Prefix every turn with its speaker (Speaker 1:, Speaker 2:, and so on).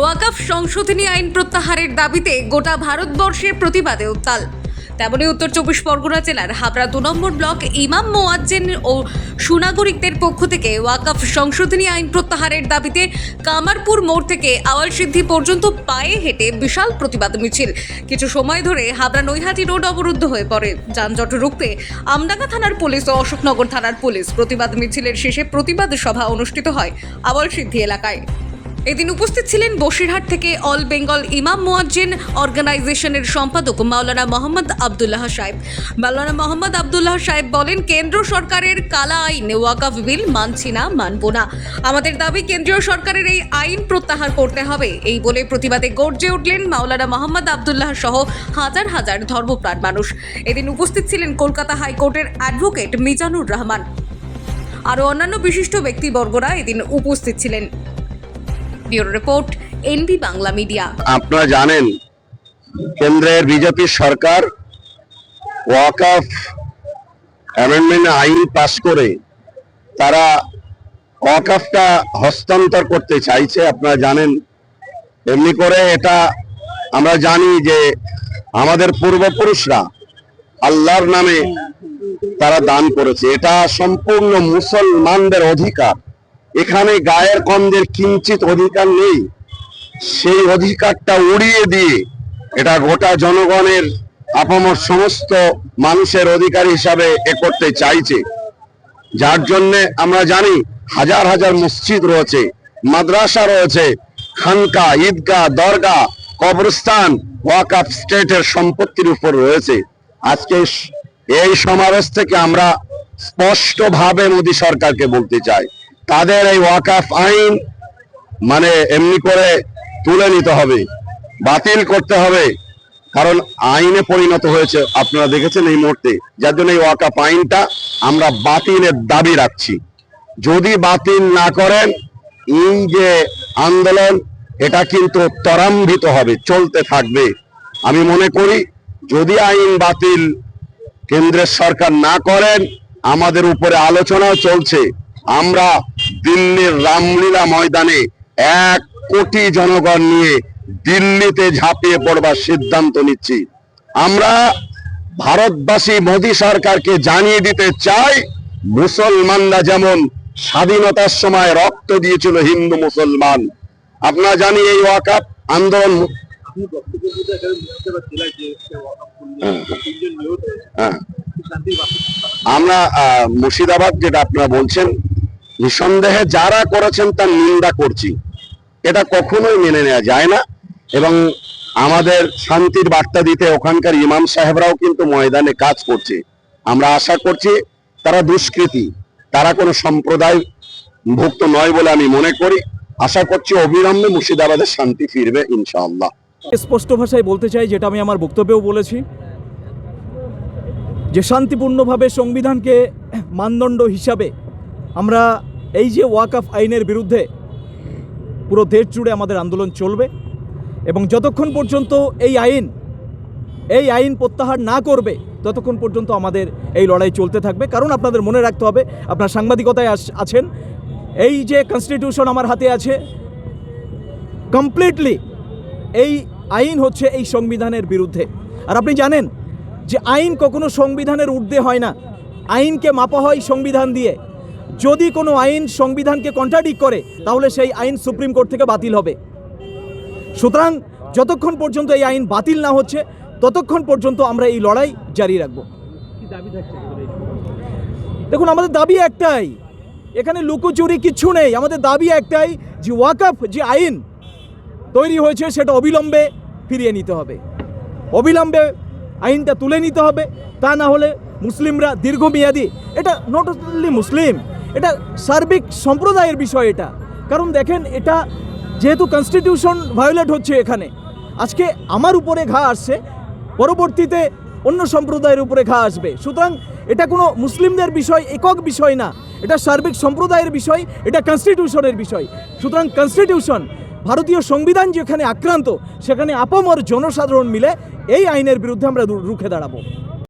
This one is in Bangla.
Speaker 1: ওয়াকাফ সংশোধনী আইন প্রত্যাহারের দাবিতে গোটা ভারতবর্ষের প্রতিবাদে উত্তাল। তেমনি উত্তর চব্বিশ পরগনা জেলার হাবড়া দু নম্বর ব্লক ইমাম মোয়াজ্জেন ও সুনাগরিকদের পক্ষ থেকে ওয়াকাফ সংশোধনী আইন প্রত্যাহারের দাবিতে কামারপুর মোড় থেকে আওয়াল সিদ্ধি পর্যন্ত পায়ে হেঁটে বিশাল প্রতিবাদ মিছিল। কিছু সময় ধরে হাবড়া নৈহাটি রোড অবরুদ্ধ হয়ে পড়ে। যানজট রুখতে আমডাঙ্গা থানার পুলিশ ও অশোকনগর থানার পুলিশ প্রতিবাদ মিছিলের শেষে প্রতিবাদ সভা অনুষ্ঠিত হয় আওয়াল সিদ্ধি এলাকায়। এদিন উপস্থিত ছিলেন বসিরহাট থেকে অল বেঙ্গল ইমাম মোয়াজ্জেন অর্গানাইজেশনের সম্পাদক মাওলানা মোহাম্মদ আবদুল্লাহ সাহেব। মাওলানা মোহাম্মদ আবদুল্লাহ সাহেব বলেন, কেন্দ্র সরকারের কালা আইন ওয়াকাফ বিল মানছি না, মানব না। আমাদের দাবি, কেন্দ্রীয় সরকারের এই আইন প্রত্যাহার করতে হবে। এই বলে প্রতিবাদে গর্জে উঠলেন মাওলানা মোহাম্মদ আবদুল্লাহ সহ হাজার হাজার ধর্মপ্রাণ মানুষ। এদিন উপস্থিত ছিলেন কলকাতা হাইকোর্টের অ্যাডভোকেট মিজানুর রহমান। আরও অন্যান্য বিশিষ্ট ব্যক্তিবর্গরা এদিন উপস্থিত ছিলেন। Bureau report, NB Bangla media.
Speaker 2: আপনারা জানেন, কেন্দ্রের বিজেপি সরকার ওয়াকফ অ্যামেন্ডমেন্ট আইন পাশ করে তারা ওয়াকফটা হস্তান্তর করতে চাইছে, আপনারা জানেন। এমনি করে এটা আমরা জানি যে আমাদের পূর্বপুরুষরা আল্লাহর নামে তারা দান করেছে। এটা সম্পূর্ণ মুসলমানদের অধিকার। এখানে গায়ের কমদের কিঞ্চিত অধিকার নেই। সেই অধিকারটা উড়িয়ে দিয়ে এটা গোটা জনগণের আপামর সমস্ত মানুষের অধিকার হিসাবে এ করতে চাইছে। যার জন্য আমরা জানি হাজার হাজার মসজিদ রয়েছে, মাদ্রাসা রয়েছে, খানকা, ঈদগাহ দরগা কবরস্থান, ওয়াকাফ স্টেটের সম্পত্তির উপর রয়েছে। আজকে এই সমাবেশ থেকে আমরা স্পষ্টভাবে মোদী সরকারকে বলতে চাই। তাদের এই ওয়াকাফ আইন মানে এমনি করে তুলে নিতে হবে, বাতিল করতে হবে। কারণ আইনে পরিণত হয়েছে, আপনারা দেখেছেন এই মুহূর্তে। যার জন্য এই ওয়াকাফ আইনটা আমরা বাতিলের দাবি রাখছি। যদি বাতিল না করেন, এই যে আন্দোলন, এটা কিন্তু ত্বরান্বিত হবে, চলতে থাকবে। আমি মনে করি, যদি আইন বাতিল কেন্দ্রের সরকার না করেন, আমাদের উপরে আলোচনাও চলছে। আমরা দিল্লির রামলীলা ময়দানে এক কোটি জনগণ নিয়ে দিল্লিতে ঝাঁপিয়ে পড়বার সিদ্ধান্ত নিচ্ছি। আমরা ভারতবাসী মোদী সরকারকে জানিয়ে দিতে চাই মুসলমানরা যেমন স্বাধীনতার সময় রক্ত দিয়েছিল হিন্দু মুসলমান। আপনারা জানি এই ওয়াকাপ আন্দোলন হ্যাঁ। হ্যাঁ। আমরা আহ, মুর্শিদাবাদ যেটা আপনারা বলছেন নিঃসন্দেহে যারা করেছেন তার নিন্দা করছি। এটা কখনোই মেনে নেওয়া যায় না এবং আমাদের শান্তির বার্তা দিতে ওখানকার ইমাম সাহেবরাও কিন্তু ময়দানে কাজ করছে। আমরা আশা করছি তারা দুষ্কৃতী, তারা কোনো সম্প্রদায় ভুক্ত নয় বলে আমি মনে করি। আশা করছি অবিলম্বে মুর্শিদাবাদের শান্তি ফিরবে ইনশাআল্লাহ।
Speaker 3: স্পষ্ট ভাষায় বলতে চাই, যেটা আমি আমার বক্তব্যেও বলেছি, যে শান্তিপূর্ণভাবে সংবিধানকে মানদণ্ড হিসাবে আমরা এই যে ওয়াকফ আইনের বিরুদ্ধে পুরো দেশ জুড়ে আমাদের আন্দোলন চলবে এবং যতক্ষণ পর্যন্ত এই আইন এই আইন প্রত্যাহার না করবে, ততক্ষণ পর্যন্ত আমাদের এই লড়াই চলতে থাকবে। কারণ আপনাদের মনে রাখতে হবে, আপনার সাংবাদিকতায় আছেন। এই যে কনস্টিটিউশন আমার হাতে আছে কমপ্লিটলি এই আইন হচ্ছে এই সংবিধানের বিরুদ্ধে। আর আপনি জানেন যে আইন কখনো সংবিধানের ঊর্ধ্বে হয় না। আইনকে মাপা হয় সংবিধান দিয়ে। যদি কোনো আইন সংবিধানকে কন্ট্রাডিক্ট করে তাহলে সেই আইন সুপ্রিম কোর্ট থেকে বাতিল হবে। সুতরাং যতক্ষণ পর্যন্ত এই আইন বাতিল না হচ্ছে ততক্ষণ পর্যন্ত আমরা এই লড়াই জারি রাখব। দেখুন আমাদের দাবি একটাই এখানে লুকোচুরি কিচ্ছু নেই। আমাদের দাবি একটাই যে ওয়াকফ যে আইন তৈরি হয়েছে সেটা অবিলম্বে ফিরিয়ে নিতে হবে। অবিলম্বে আইনটা তুলে নিতে হবে তা না হলে মুসলিমরা দীর্ঘমেয়াদী এটা নট অনলি মুসলিম এটা সার্বিক সম্প্রদায়ের বিষয় এটা। কারণ দেখেন, এটা যেহেতু কনস্টিটিউশন ভায়োলেট হচ্ছে এখানে, আজকে আমার উপরে ঘা আসছে, পরবর্তীতে অন্য সম্প্রদায়ের উপরে ঘা আসবে। সুতরাং এটা কোনো মুসলিমদের বিষয়, একক বিষয় না। এটা সার্বিক সম্প্রদায়ের বিষয়, এটা কনস্টিটিউশনের বিষয়। সুতরাং কনস্টিটিউশন ভারতীয় সংবিধান যেখানে আক্রান্ত, সেখানে আপামর জনসাধারণ মিলে এই আইনের বিরুদ্ধে আমরা রুখে দাঁড়াবো।